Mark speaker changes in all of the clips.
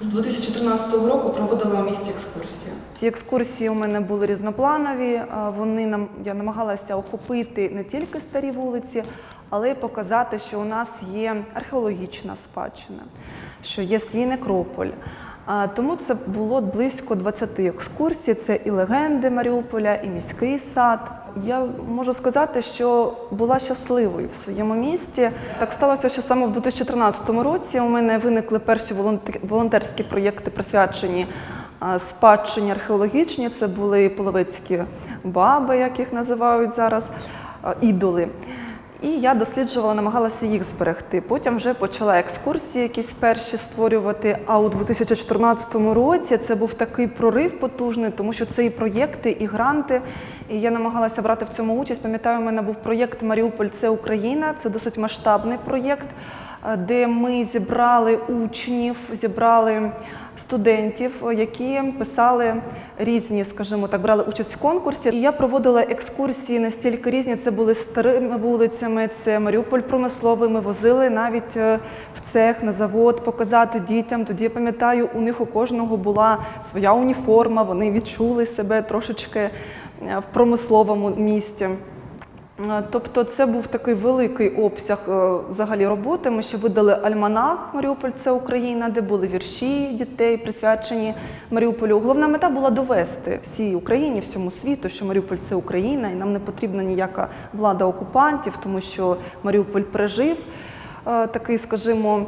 Speaker 1: З 2013 року проводила в місті екскурсії.
Speaker 2: Ці екскурсії у мене були різнопланові. Вони нам я намагалася охопити не тільки старі вулиці, але й показати, що у нас є археологічна спадщина, що є свій некрополь. Тому це було близько 20 екскурсій. Це і легенди Маріуполя, і міський сад. Я можу сказати, що була щасливою в своєму місті. Так сталося, що саме в 2013 році у мене виникли перші волонтерські проєкти, присвячені спадщині археологічній. Це були половецькі баби, як їх називають зараз, ідоли. І я досліджувала, намагалася їх зберегти. Потім вже почала екскурсії якісь перші створювати. А у 2014 році це був такий прорив потужний, тому що це і проєкти, і гранти. І я намагалася брати в цьому участь. Пам'ятаю, у мене був проєкт Маріуполь це Україна. Це досить масштабний проєкт, е, де ми зібрали учнів, зібрали студентів, які писали різні, скажімо так, брали участь в конкурсі. І я проводила екскурсії настільки різні. Це були старими вулицями, це Маріуполь промисловий. Ми возили навіть е, в цех на завод показати дітям. Тоді я пам'ятаю, у них у кожного була своя уніформа. Вони відчули себе трошечки е, в промисловому місті. Е, Тобто це був такий великий обсяг е, взагалі роботи. Ми ще видали альманах Маріуполь це Україна, де були вірші дітей, присвячені Маріуполю. Головна мета була довести всій Україні, всьому світу, що Маріуполь це Україна, і нам не потрібна ніяка влада окупантів, тому що Маріуполь пережив е, такий, скажімо,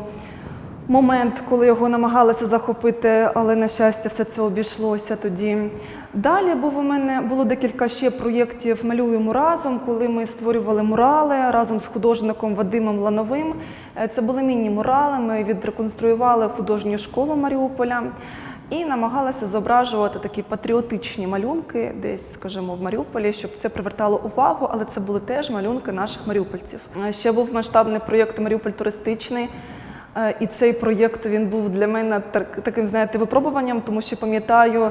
Speaker 2: момент, коли його намагалися захопити, але на щастя, все це обійшлося тоді. Далі був у мене було декілька ще проєктів Малюємо разом, коли ми створювали мурали разом з художником Вадимом Лановим. Е, Це були міні-мурали. Ми відреконструювали художню школу Маріуполя і намагалися зображувати такі патріотичні малюнки, десь, скажімо, в Маріуполі, щоб це привертало увагу, але це були теж малюнки наших маріупольців. Е, Ще був масштабний проєкт Маріуполь туристичний. Е, І цей проєкт він був для мене так- таким, знаєте, випробуванням, тому що пам'ятаю,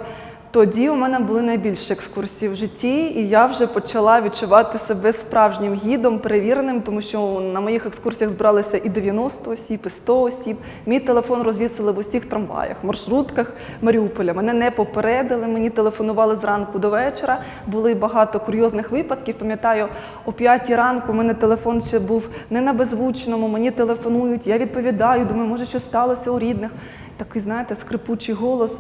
Speaker 2: тоді у мене були найбільші екскурсії в житті, і я вже почала відчувати себе справжнім гідом, перевіреним, тому що на моїх екскурсіях збиралися і 90 осіб, і 100 осіб. Мій телефон розвісили в усіх трамваях, маршрутках Маріуполя. Мене не попередили, мені телефонували зранку до вечора. Були багато курйозних випадків. Пам'ятаю, о 5 ранку у мене телефон ще був не на беззвучному, мені телефонують, я відповідаю, думаю, може, щось сталося у рідних. Такий, знаєте, скрипучий голос.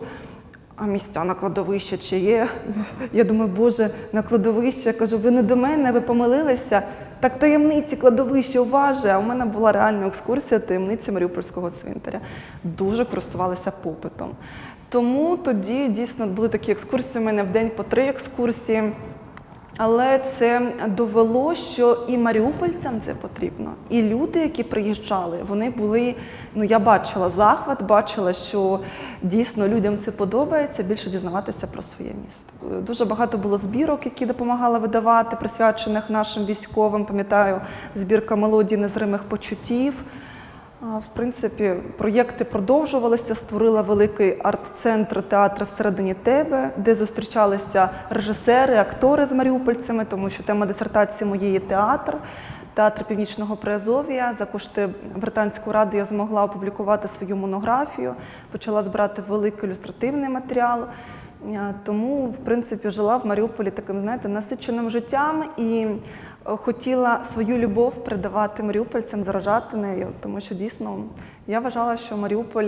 Speaker 2: А місця на кладовище чи є? Я думаю, Боже, на кладовище. Я кажу, ви не до мене, ви помилилися. Так таємниці кладовище уваже. А у мене була реальна екскурсія таємниці Маріупольського цвинтаря. Дуже користувалися попитом. Тому тоді дійсно були такі екскурсії. У мене в день по три екскурсії. Але це довело, що і маріупольцям це потрібно, і люди, які приїжджали, вони були. Ну я бачила захват, бачила, що дійсно людям це подобається більше дізнаватися про своє місто. Дуже багато було збірок, які допомагали видавати, присвячених нашим військовим. Пам'ятаю, збірка мелодій незримих почуттів. В принципі, проєкти продовжувалися. Створила великий арт-центр театру всередині тебе, де зустрічалися режисери, актори з маріупольцями, тому що тема дисертації моєї театр. Театр Північного Приазов'я за кошти британської ради я змогла опублікувати свою монографію, почала збирати великий ілюстративний матеріал. Е, Тому, в принципі, жила в Маріуполі таким, знаєте, насиченим життям і хотіла свою любов передавати маріупольцям, заражати нею, тому що дійсно я вважала, що Маріуполь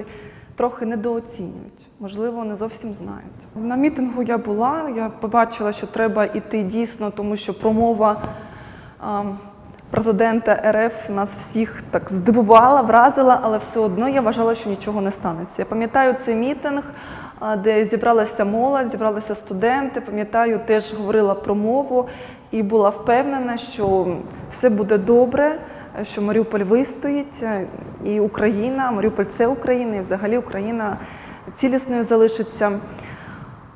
Speaker 2: трохи недооцінюють, можливо, не зовсім знають. На мітингу я була, я побачила, що треба йти дійсно, тому що промова. Президента РФ нас всіх так здивувала, вразила, але все одно я вважала, що нічого не станеться. Я пам'ятаю цей мітинг, де зібралася молодь, зібралися студенти. Пам'ятаю, теж говорила про мову і була впевнена, що все буде добре, що Маріуполь вистоїть, е, і Україна, Маріуполь це Україна, і взагалі Україна цілісною залишиться.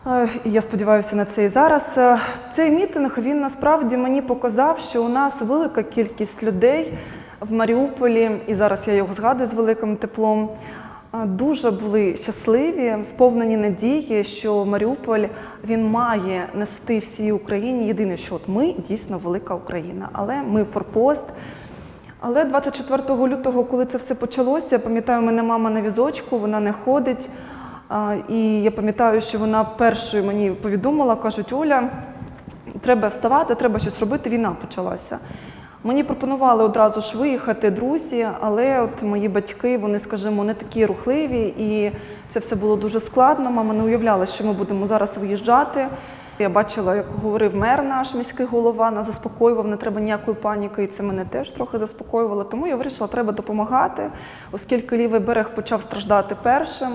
Speaker 2: Е, Я сподіваюся на це і зараз. Е, Цей мітинг він насправді мені показав, що у нас велика кількість людей в Маріуполі, і зараз я його згадую з великим теплом. Дуже були щасливі, сповнені надії, що Маріуполь він має нести всій Україні. Єдине, що от ми дійсно велика Україна, але ми форпост. Але 24 лютого, коли це все почалося, я пам'ятаю, мене мама на візочку, вона не ходить. І я пам'ятаю, що вона першою мені повідомила, кажуть, Оля, треба вставати, треба щось робити, війна почалася. Мені пропонували одразу ж виїхати друзі, але от мої батьки, вони, скажімо, не такі рухливі, і це все було дуже складно. Мама не уявляла, що ми будемо зараз виїжджати. Я бачила, як говорив мер наш міський голова, нас заспокоював, не треба ніякої паніки, і це мене теж трохи заспокоювало. Тому я вирішила, треба допомагати, оскільки лівий берег почав страждати першим.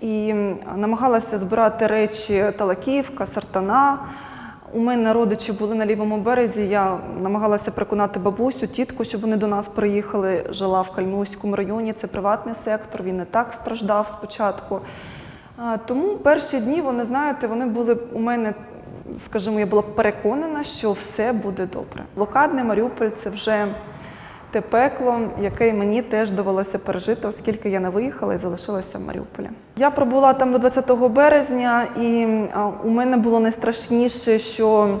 Speaker 2: І намагалася збирати речі Талаківка, Сартана. У мене родичі були на лівому березі. Я намагалася переконати бабусю, тітку, щоб вони до нас приїхали. Жила в Кальмуському районі. Це приватний сектор. Він не так страждав спочатку. Тому перші дні вони знаєте, вони були у мене, скажімо, я була переконана, що все буде добре. Блокадний Маріуполь це вже те пекло, яке мені теж довелося пережити, оскільки я не виїхала і залишилася в Маріуполі. Я пробула там до 20 березня, і у мене було найстрашніше, що,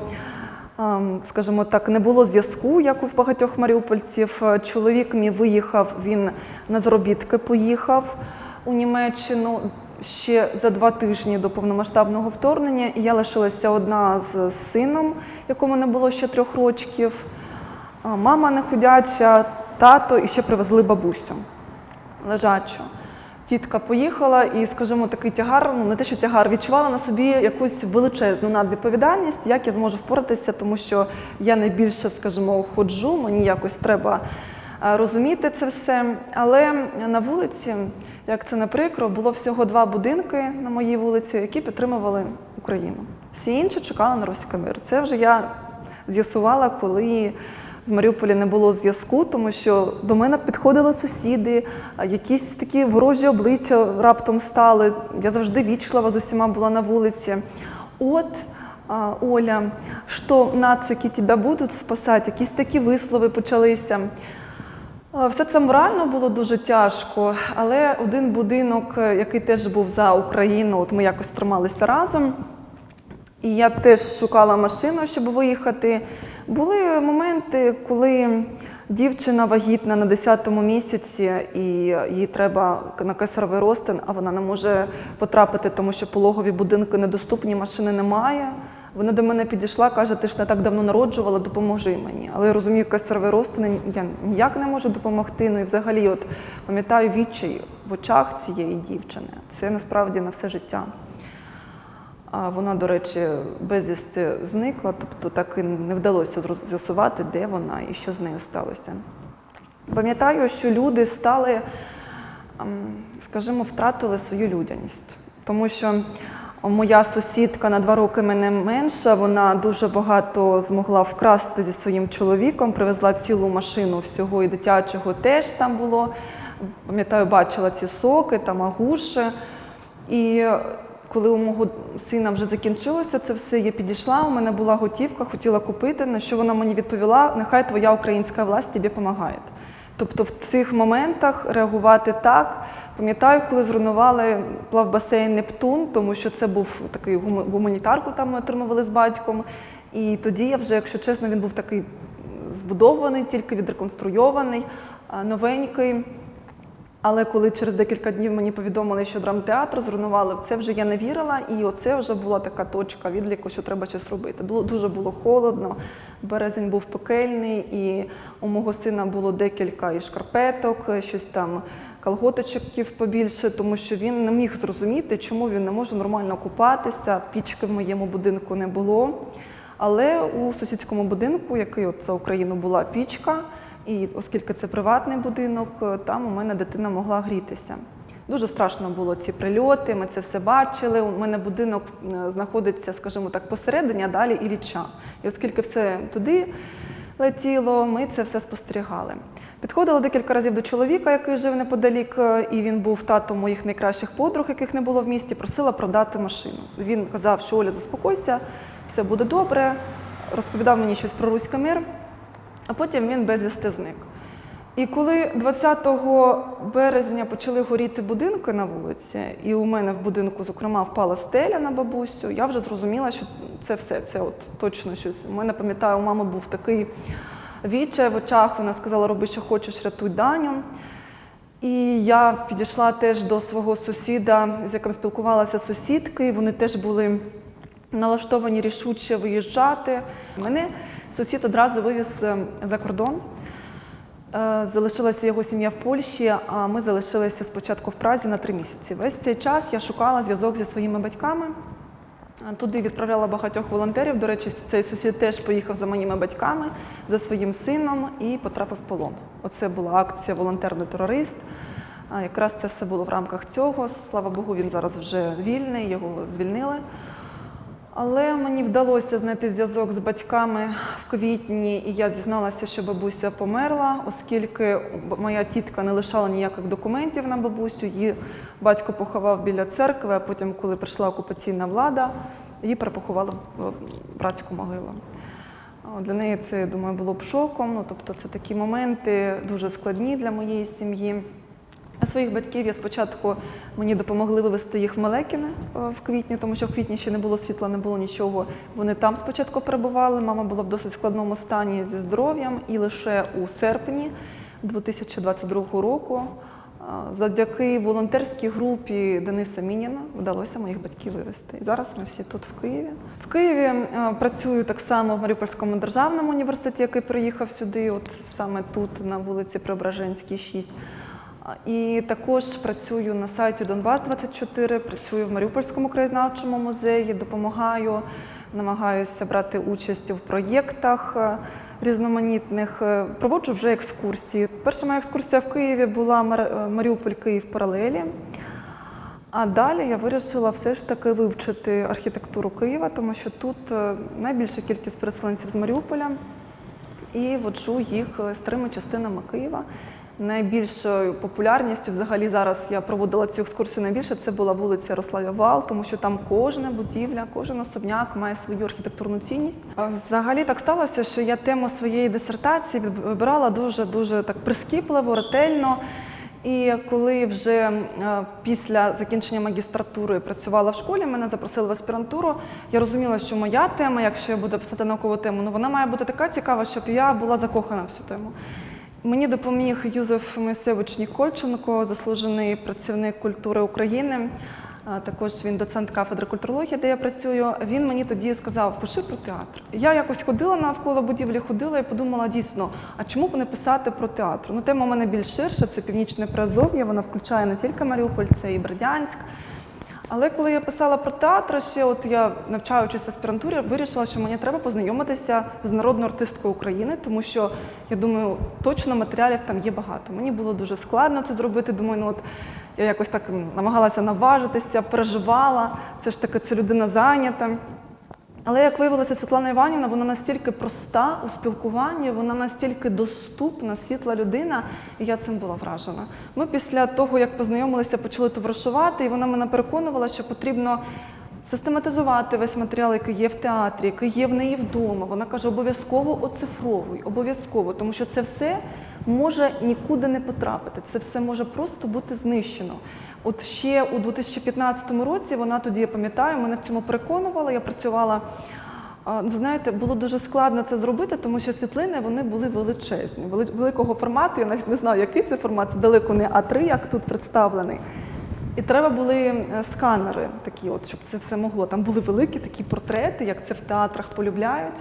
Speaker 2: скажімо так, не було зв'язку, як у багатьох маріупольців. Чоловік мій виїхав, він на заробітки поїхав у Німеччину. Ще за два тижні до повномасштабного вторгнення, і я лишилася одна з сином, якому не було ще трьох рочків. Мама неходяча, тато і ще привезли бабусю лежачу. Тітка поїхала і, скажімо, такий тягар, ну не те, що тягар, відчувала на собі якусь величезну надвідповідальність, як я зможу впоратися, тому що я найбільше, скажімо, ходжу, мені якось треба розуміти це все. Але на вулиці, як це не прикро, було всього два будинки на моїй вулиці, які підтримували Україну. Всі інші чекали на мир. Це вже я з'ясувала, коли в Маріуполі не було зв'язку, тому що до мене підходили сусіди, якісь такі ворожі обличчя раптом стали. Я завжди вічлива з усіма була на вулиці. От, Оля, що нацики тебе будуть спасати? Якісь такі вислови почалися. Все це морально було дуже тяжко, але один будинок, е, який теж був за Україну, от ми якось трималися разом. І я теж шукала машину, щоб виїхати. Були моменти, коли дівчина вагітна на 10-му місяці, і їй треба на кесаровий розтин, а вона не може потрапити, тому що пологові будинки недоступні, машини немає. Вона до мене підійшла, каже, ти ж не так давно народжувала, допоможи мені. Але я розумію, кесаровий розтин я ніяк не можу допомогти. Ну і взагалі, от пам'ятаю відчай в очах цієї дівчини. Це насправді на все життя. А вона, до речі, безвісти зникла, тобто так і не вдалося з'ясувати, де вона і що з нею сталося. Пам'ятаю, що люди стали, ем, скажімо, втратили свою людяність, тому що моя сусідка на два роки мене менша, вона дуже багато змогла вкрасти зі своїм чоловіком, привезла цілу машину всього і дитячого теж там було. Пам'ятаю, бачила ці соки, там агуші. І коли у мого сина вже закінчилося це все, я підійшла, у мене була готівка, хотіла купити, на що вона мені відповіла: нехай твоя українська власть тобі допомагає. Тобто в цих моментах реагувати так. Пам'ятаю, коли зруйнували плавбасейн Нептун, тому що це був такий гуманітарку, там ми отримували з батьком. І тоді я вже, якщо чесно, він був такий збудований, тільки відреконструйований, новенький. Але коли через декілька днів мені повідомили, що драмтеатр зруйнували, в це вже я не вірила, і оце вже була така точка відліку, що треба щось робити. Було дуже було холодно, березень був пекельний, і у мого сина було декілька і шкарпеток, щось там колготочків побільше, тому що він не міг зрозуміти, чому він не може нормально купатися. Пічки в моєму будинку не було. Але у сусідському будинку, який от за Україну була пічка, і оскільки це приватний будинок, е, там у мене дитина могла грітися. Дуже страшно було ці прильоти, ми це все бачили. У мене будинок е, знаходиться, скажімо так, посередині, а далі і річа. І оскільки все туди летіло, ми це все спостерігали. Підходила декілька разів до чоловіка, який жив неподалік, е, і він був татом моїх найкращих подруг, яких не було в місті, просила продати машину. Він казав, що Оля, заспокойся, все буде добре. Розповідав мені щось про руський мир, а потім він безвісти зник. І коли 20 березня почали горіти будинки на вулиці, і у мене в будинку, зокрема, впала стеля на бабусю, я вже зрозуміла, що це все, це от точно щось. У мене пам'ятаю, у мами був такий відчай в очах. Вона сказала, роби, що хочеш, рятуй Даню. І я підійшла теж до свого сусіда, з яким спілкувалася сусідки. Вони теж були налаштовані рішуче виїжджати. Мене сусід одразу вивіз е, за кордон. Е, Залишилася його сім'я в Польщі, а ми залишилися спочатку в Празі на три місяці. Весь цей час я шукала зв'язок зі своїми батьками. Е, Туди відправляла багатьох волонтерів. До речі, цей сусід теж поїхав за моїми батьками, за своїм сином і потрапив в полон. Оце була акція Волонтерний терорист. Якраз це все було в рамках цього. Слава Богу, він зараз вже вільний, його звільнили. Але мені вдалося знайти зв'язок з батьками в квітні, і я дізналася, що бабуся померла, оскільки моя тітка не лишала ніяких документів на бабусю. Її батько поховав біля церкви, а потім, коли прийшла окупаційна влада, її перепоховали в братську могилу. Для неї це, я думаю, було б шоком. Ну, тобто, це такі моменти дуже складні для моєї сім'ї. Своїх батьків я спочатку мені допомогли вивезти їх в Мелекіне е, в квітні, тому що в квітні ще не було світла, не було нічого. Вони там спочатку перебували. Мама була в досить складному стані зі здоров'ям, і лише у серпні 2022 року, е, завдяки волонтерській групі Дениса Мініна, вдалося моїх батьків вивезти. І зараз ми всі тут в Києві. В Києві е, працюю так само в Маріупольському державному університеті, який приїхав сюди, от саме тут, на вулиці Преображенській, 6. І також працюю на сайті Донбас 24 працюю в Маріупольському краєзнавчому музеї, допомагаю, намагаюся брати участь у проєктах е, різноманітних. Е, Проводжу вже екскурсії. Перша моя екскурсія в Києві була е, Маріуполь Київ паралелі. А далі я вирішила все ж таки вивчити архітектуру Києва, тому що тут найбільша кількість переселенців з Маріуполя і воджу їх старими частинами Києва. Найбільшою популярністю взагалі зараз я проводила цю екскурсію найбільше. Це була вулиця Ярославія Вал, тому що там кожна будівля, кожен особняк має свою архітектурну цінність. Взагалі так сталося, що я тему своєї дисертації вибирала дуже дуже так прискіпливо, ретельно. І коли вже е, після закінчення магістратури працювала в школі, мене запросили в аспірантуру. Я розуміла, що моя тема, якщо я буду писати наукову тему, ну вона має бути така цікава, щоб я була закохана в цю тему. Мені допоміг Юзеф Моїсевич Нікольченко, заслужений працівник культури України. Також він доцент кафедри культурології, де я працюю. Він мені тоді сказав, пиши про театр. Я якось ходила навколо будівлі, ходила і подумала дійсно, а чому б не писати про театр? Ну, тема у мене більш ширша, це північне Приазов'я, вона включає не тільки Маріуполь, це і Бердянськ. Але коли я писала про театр, ще от я навчаючись в аспірантурі, вирішила, що мені треба познайомитися з народною артисткою України, тому що я думаю, точно матеріалів там є багато. Мені було дуже складно це зробити. Думаю, ну от я якось так намагалася наважитися, переживала. Все ж таки, це людина зайнята. Але як виявилося, Світлана Іванівна, вона настільки проста у спілкуванні, вона настільки доступна, світла людина, і я цим була вражена. Ми після того, як познайомилися, почали товаришувати, і вона мене переконувала, що потрібно систематизувати весь матеріал, який є в театрі, який є в неї вдома. Вона каже, обов'язково оцифровуй, обов'язково, тому що це все може нікуди не потрапити. Це все може просто бути знищено. От ще у 2015 році вона тоді, я пам'ятаю, мене в цьому переконувала. Я працювала. Ви знаєте, було дуже складно це зробити, тому що світлини вони були величезні, великого формату. Я навіть не знаю, який це формат, це далеко не А3, як тут представлений. І треба були е, сканери такі, от, щоб це все могло. Там були великі такі портрети, як це в театрах полюбляють.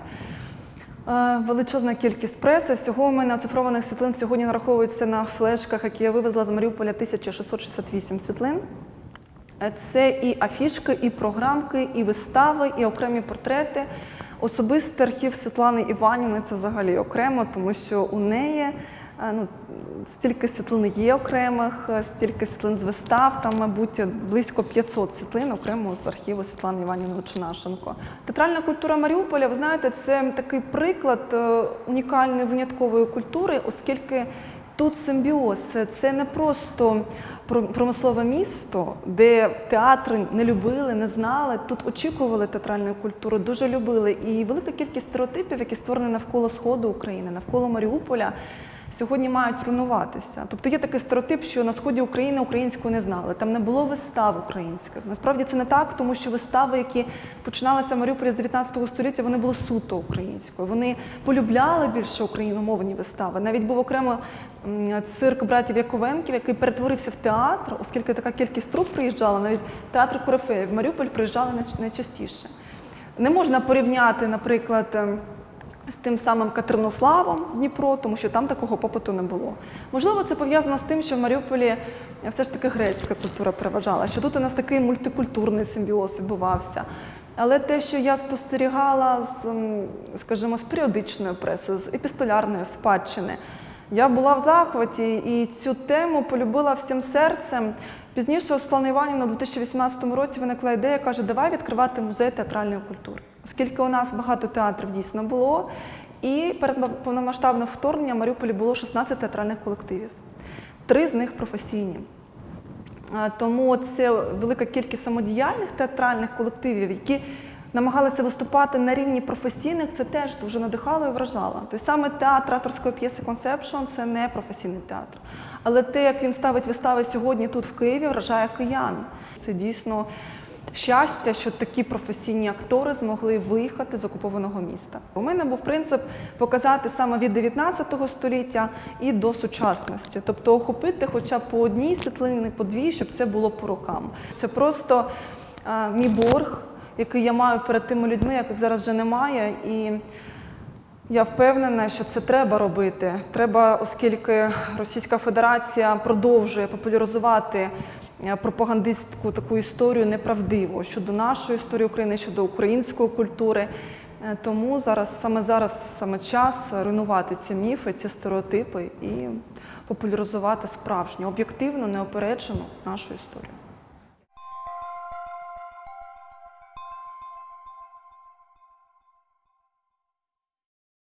Speaker 2: Е, Величезна кількість преси. Всього у мене оцифрованих світлин сьогодні нараховується на флешках, які я вивезла з Маріуполя 1668 світлин. Е, Це і афішки, і програмки, і вистави, і окремі портрети. Особистий архів Світлани Іванівни це взагалі окремо, тому що у неї ну, стільки світлин є окремих, стільки світлин з вистав, там, мабуть, близько 500 світлин окремо з архіву Світлани Іванівни Лучинашенко. Театральна культура Маріуполя, ви знаєте, це такий приклад е, унікальної виняткової культури, оскільки тут симбіоз. Це не просто промислове місто, де театри не любили, не знали. Тут очікували театральної культури, дуже любили. І велика кількість стереотипів, які створені навколо сходу України, навколо Маріуполя. Сьогодні мають руйнуватися. Тобто є такий стереотип, що на сході України українську не знали. Там не було вистав українських. Насправді це не так, тому що вистави, які починалися в Маріуполі з 19 століття, вони були суто українською. Вони полюбляли більше україномовні вистави. Навіть був окремо цирк братів Яковенків, який перетворився в театр, оскільки така кількість труп приїжджала, навіть театр Корифеїв в Маріуполь приїжджали найч- найчастіше. Не можна порівняти, наприклад, ем, з тим самим Катеринославом Дніпро, тому що там такого попиту не було. Можливо, це пов'язано з тим, що в Маріуполі все ж таки грецька культура переважала, що тут у нас такий мультикультурний симбіоз відбувався. Але те, що я спостерігала з, скажімо, з періодичної преси, з епістолярної спадщини, я була в захваті і цю тему полюбила всім серцем. Пізніше у Світлани Іванівни у 2018 році виникла ідея, каже, давай відкривати музей театральної культури. Оскільки у нас багато театрів дійсно було, і перед повномасштабним вторгненням в Маріуполі було 16 театральних колективів. Три з них професійні. Тому це велика кількість самодіяльних театральних колективів, які намагалися виступати на рівні професійних, це теж дуже надихало і вражало. Тобто саме театр авторської п'єси Conception – це не професійний театр. Але те, як він ставить вистави сьогодні тут в Києві, вражає киян. Це дійсно щастя, що такі професійні актори змогли виїхати з окупованого міста. У мене був принцип показати саме від 19 століття і до сучасності, тобто охопити хоча б по одній світлині, по дві, щоб це було по рокам. Це просто а, мій борг, який я маю перед тими людьми, яких зараз вже немає. І я впевнена, що це треба робити. Треба, оскільки Російська Федерація продовжує популяризувати е, пропагандистську таку історію неправдиву щодо нашої історії України, щодо української культури. Е, Тому зараз саме зараз саме час руйнувати ці міфи, ці стереотипи і популяризувати справжню, об'єктивну, неопереджену нашу історію.